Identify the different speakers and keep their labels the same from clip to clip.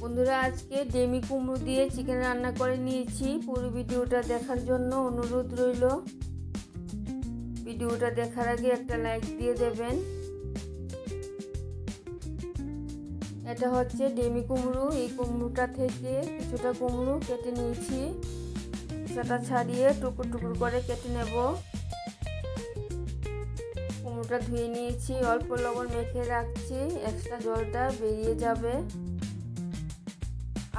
Speaker 1: বন্ধুরা, আজকে ডেমি কুমড়ো দিয়ে চিকেন রান্না করে নিয়েছি। পুরো ভিডিওটা দেখার জন্য অনুরোধ রইল। ভিডিওটা দেখার আগে একটা লাইক দিয়ে দেবেন। এটা হচ্ছে ডেমি কুমড়ো। এই কুমড়োটা থেকে কিছুটা কুমড়ো কেটে নিয়েছি। সেটা ছাড়িয়ে টুকরো টুকরো করে কেটে নেব। কুমড়োটা ধুয়ে নিয়েছি। অল্প লবণ মেখে রাখছি। এক্সট্রা জলটা বেরিয়ে যাবে।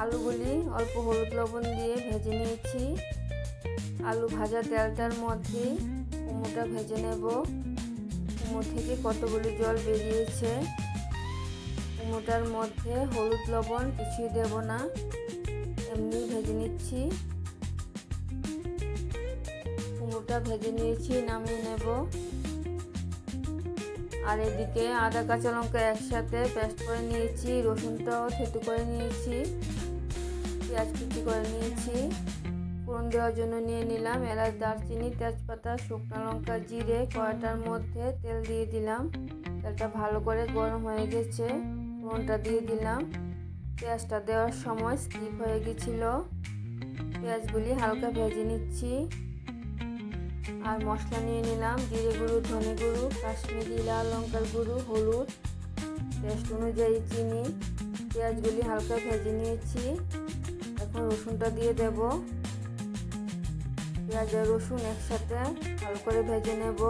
Speaker 1: আলুগুলি অল্প হলুদ লবণ দিয়ে ভেজে নিয়েছি। আলু ভাজা তেলটার মধ্যে কুমড়োটা ভেজে নেব। কুমড়ো থেকে কতগুলি জল বেরিয়েছে? কুমড়োটার মধ্যে হলুদ লবণ কিছুই দেব না। এমনি ভেজে নিচ্ছি। কুমড়োটা ভেজে নিয়েছি, নামিয়ে নেব। আর এদিকে আদা, কাঁচা লঙ্কা একসাথে পেস্ট করে নিয়েছি, রসুনটাও থেতু করে নিয়েছি। পেঁয়াজ কুচি করে নিয়েছি। ফোড়ন দেওয়ার জন্য নিয়ে নিলাম এলাচ, দারচিনি, তেজপাতা, শুকনো লঙ্কা, জিরে কড়াটার মধ্যে তেল দিয়ে দিলাম। তেলটা ভালো করে গরম হয়ে গেছে, ফোড়নটা দিয়ে দিলাম। পেঁয়াজটা দেওয়ার সময় স্কিপ হয়ে গেছিল। পেঁয়াজগুলি হালকা ভেজে নিচ্ছি। আর মশলা নিয়ে নিলাম, জিরে গুঁড়ো, ধনে গুঁড়ো, কাশ্মীরি লাল লঙ্কার গুঁড়ো, হলুদ। টেস্ট অনুযায়ী চিনি। পেঁয়াজগুলি হালকা ভেজে নিয়েছি। এখন রসুনটা দিয়ে দেব। পেঁয়াজ আর রসুন একসাথে ভালো করে ভেজে নেব।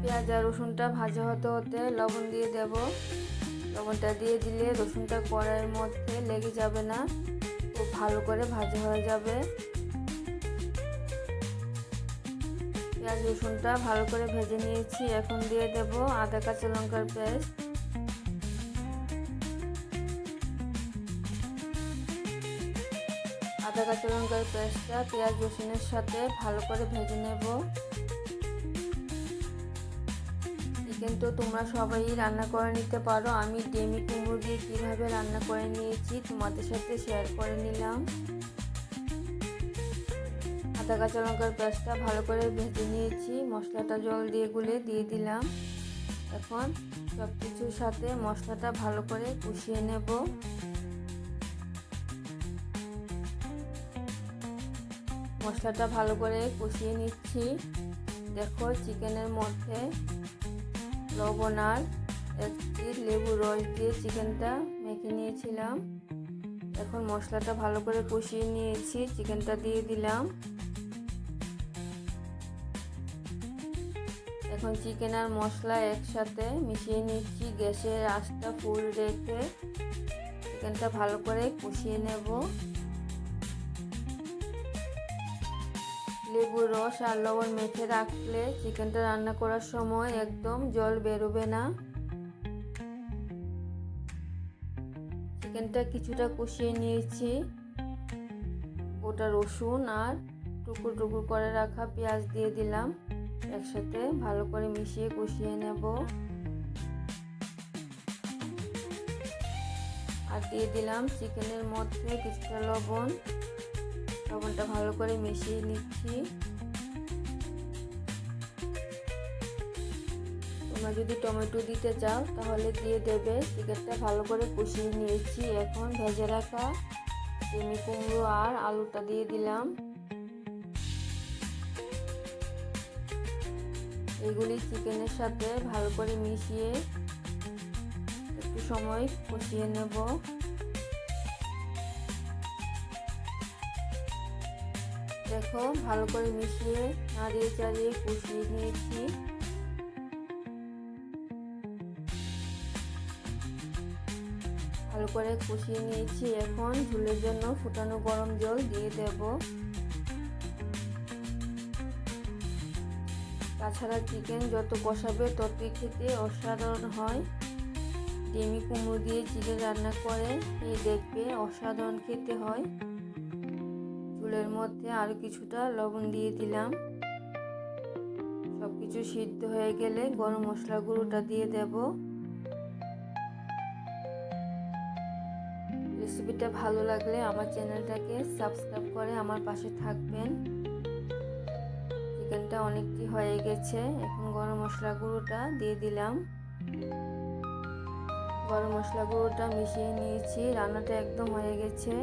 Speaker 1: পেঁয়াজ আর রসুনটা ভাজা হতে হতে লবণ দিয়ে দেব। লবণটা দিয়ে দিলে রসুনটা কড়াইয়ের মধ্যে লেগে যাবে না, খুব ভালো করে ভাজা হয়ে যাবে। পেঁয়াজ রসুনটা ভালো করে ভেজে নিয়েছি, এখন দিয়ে দেব আদা কাঁচা লঙ্কার পেস্ট। আদা, কাঁচা লঙ্কার পেস্টটা পেঁয়াজ, রসুনের সাথে ভালো করে ভেজে নেব। কিন্তু তোমরা সবাই রান্না করে নিতে পারো। আমি ডেমি কুমড়ো দিয়ে কীভাবে রান্না করে নিয়েছি তোমাদের সাথে শেয়ার করে নিলাম। আদা, কাঁচা লঙ্কার পেঁয়াজটা ভালো করে ভেজে নিয়েছি। মশলাটা জল দিয়ে গুলে দিয়ে দিলাম। এখন সব কিছুর সাথে মশলাটা ভালো করে কষিয়ে নেব। মশলাটা ভালো করে কষিয়ে নিচ্ছি। দেখো চিকেনের মধ্যে লবণ আর একটি লেবু রস দিয়ে চিকেনটা মেখে নিয়েছিলাম। এখন মশলাটা ভালো করে কষিয়ে নিয়েছি, চিকেনটা দিয়ে দিলাম। এখন চিকেন আর মশলা একসাথে মিশিয়ে নিচ্ছি, গ্যাসের আঁচটা ফুল রেখে চিকেনটা ভালো করে কষিয়ে নেব। লেবুর রস আর লবণ মেখে রাখলে চিকেনটা রান্না করার সময় একদম জল বেরোবে না। চিকেনটা কিছুটা কষিয়ে নিয়েছি। গোটা রসুন আর টুকরো টুকরো করে রাখা পেঁয়াজ দিয়ে দিলাম। একসাথে ভালো করে মিশিয়ে কষিয়ে নেব। আর দিয়ে দিলাম চিকেনের মধ্যে কিছুটা লবণ। লবণটা ভালো করে মিশিয়ে নিচ্ছি। তোমরা যদি টমেটো দিতে চাও, তাহলে দিয়ে দেবে। চিকেনটা ভালো করে কষিয়ে নিয়েছি। এখন ভেজে রাখা চিনি কুমড়ো আর আলুটা দিয়ে দিলাম। এগুলি চিকেনের সাথে ভালো করে মিশিয়ে একটু সময় কষিয়ে নেব। দেখো, ভালো করে মিশিয়ে নাড়িয়ে চালিয়ে কষিয়ে নিয়েছি। ভালো করে কষিয়ে নিয়েছি। এখন ঝুলের জন্য ফুটানো গরম জল দিয়ে দেব। তাছাড়া চিকেন যত কষাবে ততই খেতে অসাধারণ হয়। ডেমি কুমড়ো দিয়ে চিকেন রান্না করে, এই দেখবে অসাধারণ খেতে হয়। চুলের মধ্যে আরও কিছুটা লবণ দিয়ে দিলাম। সব কিছু সিদ্ধ হয়ে গেলে গরম মশলা গুঁড়োটা দিয়ে দেব। রেসিপিটা ভালো লাগলে আমার চ্যানেলটাকে সাবস্ক্রাইব করে আমার পাশে থাকবেন। চিকেনটা অনেকটি হয়ে গেছে, এখন গরম মশলা গুঁড়োটা দিয়ে দিলাম। গরম মশলা গুঁড়োটা মিশিয়ে নিয়েছি, রান্নাটা একদম হয়ে গেছে।